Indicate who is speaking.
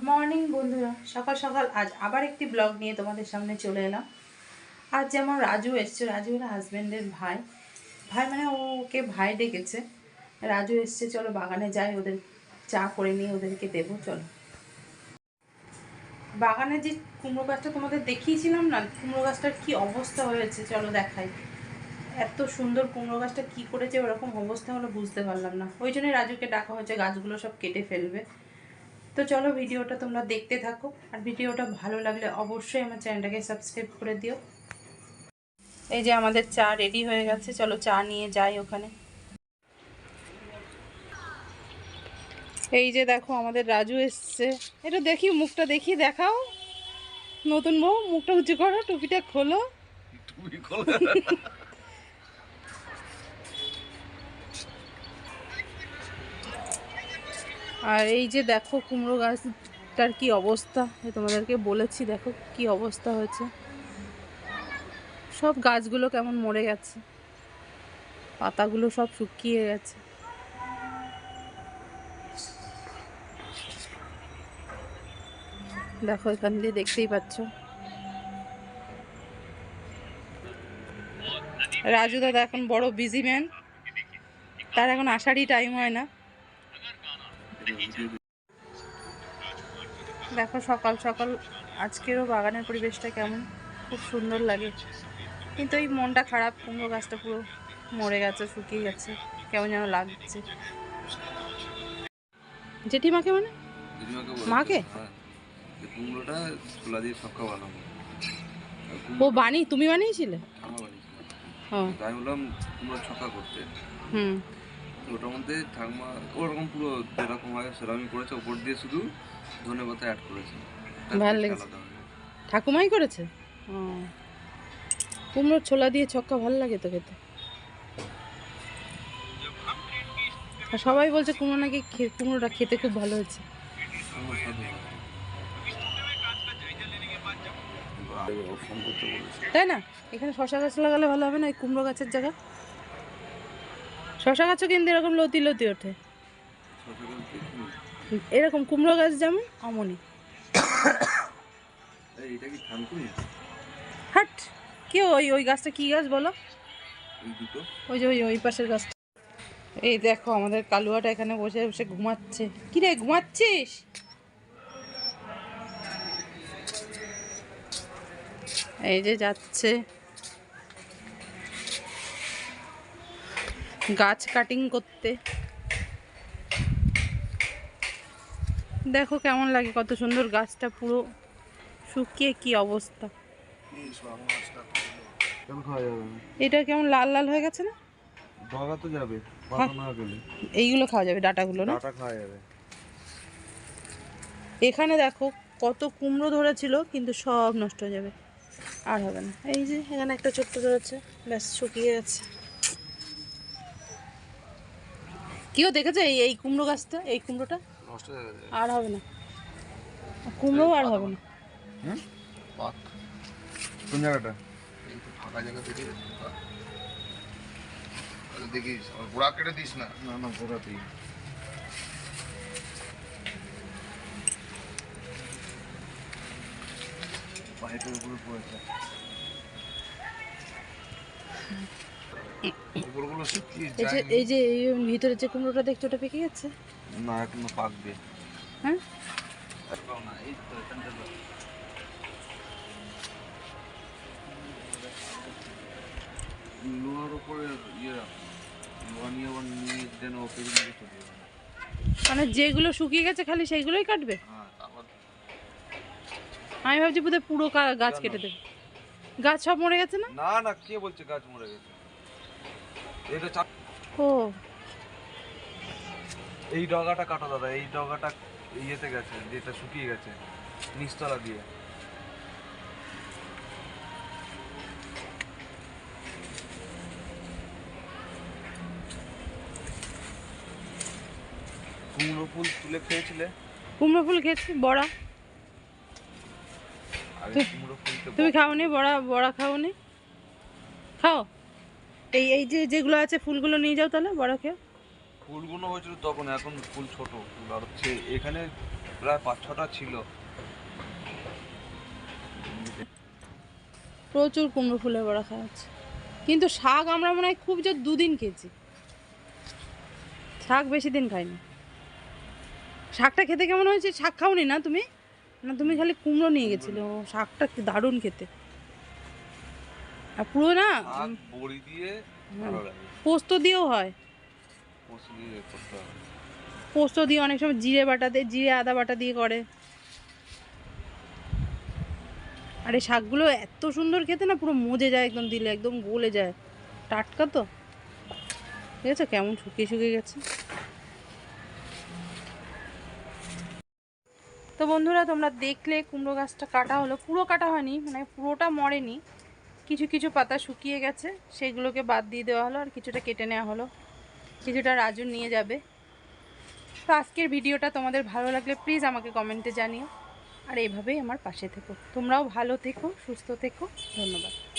Speaker 1: Good morning বন্ধুরা। সকাল সকাল আজ আবার একটি ব্লগ নিয়ে তোমাদের সামনে চলে এলাম। আজ যেমন রাজু এসছে, রাজু হলো হাজব্যান্ডের ভাই। ভাই মানে ওকে ভাই ডেকেছে। রাজু এসছে, চলো বাগানে যাই, ওদের চা করে নিয়ে ওদেরকে দেবো, চলো। বাগানে যে কুমড়ো গাছটা তোমাদের দেখিয়েছিলাম না, কুমড়ো গাছটার কি অবস্থা হয়েছে, চলো দেখাই। এত সুন্দর কুমড়ো গাছটা কী করেছে, ওরকম অবস্থা হলো বুঝতে পারলাম না। ওই জন্যই রাজুকে ডাকা হয়েছে, গাছগুলো সব কেটে ফেলবে। তো চলো ভিডিওটা তোমরা দেখতে থাকো। আর ভিডিওটা ভালো লাগলে অবশ্যই আমার চ্যানেলটাকে সাবস্ক্রাইব করে দিও। এই যে আমাদের চা রেডি হয়ে গেছে, চলো চা নিয়ে যাই ওখানে। এই যে দেখো আমাদের রাজু এসছে। এটা দেখি, মুখটা দেখি, দেখাও। নতুন বউ, মুখটা উঁচু করো, টুপিটা খোলো? আর এই যে দেখো কুমড়ো গাছটার কি অবস্থা তোমাদেরকে বলেছি, দেখো কি অবস্থা হয়েছে। সব গাছগুলো কেমন মরে গেছে, পাতাগুলো সব শুকিয়ে গেছে। দেখো এখান দিয়ে দেখতেই পাচ্ছ। রাজু দাদা এখন বড় বিজি ম্যান তার এখন আসারই টাইম হয় না। দেখো সকাল সকাল আজকেরও বাগানের পরিবেশটা কেমন? খুব সুন্দর লাগে। কিন্তু এই মনটা খারাপ কুমড়ো গাছটা পুরো মরে গেছে শুকিয়ে গেছে। কেমন যেন লাগছে। জেঠিমাকে মানে? মাকে?
Speaker 2: হ্যাঁ। কুমড়োটা ছোলা দিয়ে ছক্কা বানাবো
Speaker 1: ও বানি তুমি বানিয়েছিলে?
Speaker 2: আমি বললাম কুমড়ো ছক্কা করতে।
Speaker 1: হুম।
Speaker 2: ওটার মধ্যে ঠাকুমা ওরকম পুরো যেরকম হয় সেরকমই করেছে ওপর দিয়ে শুধু ধনে পাতা অ্যাড করেছে
Speaker 1: ভালো লেগেছে। ঠাকুমাই করেছে? ও। কুমড়োর ছোলা দিয়ে ছক্কা ভালো লাগে তো খেতে। আর সবাই বলছে কুমড়ো নাকি খে- কুমড়োটা খেতে খুব ভালো হয়েছে।
Speaker 2: হয়।
Speaker 1: তাই না? এখানে শশা গাছ লাগালে ভালো হবে না এই কুমড়ো গাছের জায়গা? শশা গাছও কিন্তু এরকম লতি লতি ওঠে। এরকম কুমড়ো গাছ যেমন অমনি। হাট কি ওই ওই গাছটা কি গাছ বলো? ওই যে ওই ওই পাশের গাছটা। এই দেখো আমাদের কালুয়াটা এখানে বসে বসে ঘুমাচ্ছে। কি রে ঘুমাচ্ছিস? এই যে যাচ্ছে। গাছ কাটিং করতে। দেখো কেমন লাগে কত সুন্দর গাছটা পুরো শুকিয়ে কি অবস্থা। এটা কেমন লাল লাল হয়ে গেছে না?
Speaker 2: ডগা তো যাবে পাতা না গেলে।
Speaker 1: এইগুলো খাওয়া যাবে ডাটাগুলো না?
Speaker 2: ডাটা খাওয়া যাবে।
Speaker 1: এখানে দেখো কত কুমড়ো ধরেছিল কিন্তু সব নষ্ট হয়ে যাবে। আর হবে না। এই যে এখানে একটা ছোট্ট ধরেছে ব্যাস শুকিয়ে গেছে। কেউ দেখেছে এই এই কুমড়ো গাছটা? এই কুমড়োটা? আর হবে না। কুমড়ো আর হবে না।
Speaker 2: কোন জায়গাটা? ফাঁকা জায়গা থেকে
Speaker 3: দেখিস গোড়া কেটে দিস না।
Speaker 2: না না গোড়াতেই পাইপের উপরে পড়েছে।
Speaker 1: এই যে এই যে এই ভিতরে যে কুমড়োটা দেখছ ওটা পেকে গেছে?
Speaker 2: না এখনও পাকবে।
Speaker 1: হ্যাঁ।
Speaker 2: লোহার উপরে ইয়ে
Speaker 1: মানে যেগুলো শুকিয়ে গেছে খালি সেইগুলোই কাটবে?
Speaker 2: হ্যাঁ
Speaker 1: আমি ভাবছি বোধহয় পুরো কা- গাছ কেটে দেবে। গাছ সব মরে গেছে না?
Speaker 2: না না কে বলছে গাছ মরে গেছে? এটা
Speaker 1: ও।
Speaker 2: এই ডগাটা কাটো দাদা এই ডগাটা ইয়েতে গেছে যেটা শুকিয়ে গেছে নিচতলা দিয়ে। কুমড়ো ফুল তুলে খেয়েছিলে?
Speaker 1: কুমড়ো ফুল খেয়েছি বড়া। তুমি খাওনি? বড়া বড়া খাওনি? খাও। এই এই যে যেগুলো আছে ফুলগুলো নিয়ে যাও তাহলে বড়া খেয়ে।
Speaker 2: ফুলগুলো হয়েছিল তখন এখন ফুল ছোট ফুল আর হচ্ছে এখানে প্রায় পাঁচ ছটা ছিল।
Speaker 1: প্রচুর কুমড়ো ফুলের বড়া হচ্ছে। কিন্তু শাক আমরা মনে হয় খুব জোর দুদিন খেয়েছি। শাক বেশি দিন খাইনি। শাকটা খেতে কেমন হয়েছে? শাক খাওনি না তুমি? না তুমি খালি কুমড়ো নিয়ে গেছিলে। শাকটা দারুণ খেতে। আর পুরো না
Speaker 2: বড়ি দিয়ে
Speaker 1: পোস্ত দিয়েও হয়?
Speaker 2: পোস্ত দিয়ে করতে হবে
Speaker 1: পোস্ত দিয়ে অনেক সময় জিরে বাটা দিয়ে জিরে আদা বাটা দিয়ে করে। আর এই শাকগুলো এত সুন্দর খেতে না পুরো মজে যায় একদম দিলে একদম গলে যায়। টাটকা তো। ঠিক আছে কেমন শুকিয়ে শুকিয়ে গেছে। তো বন্ধুরা তোমরা দেখলে কুমড়ো গাছটা কাটা হলো। পুরো কাটা হয়নি মানে পুরোটা মরেনি। কিছু কিছু পাতা শুকিয়ে গেছে, সেগুলোকে বাদ দিয়ে দেওয়া হলো আর কিছুটা কেটে নেওয়া হলো। কিছুটা রাজু নিয়ে যাবে। তো আজকের ভিডিওটা তোমাদের ভালো লাগলে প্লিজ আমাকে কমেন্টে জানিও। আর এইভাবেই আমার পাশে থেকো। তোমরাও ভালো থেকো, সুস্থ থেকো। ধন্যবাদ।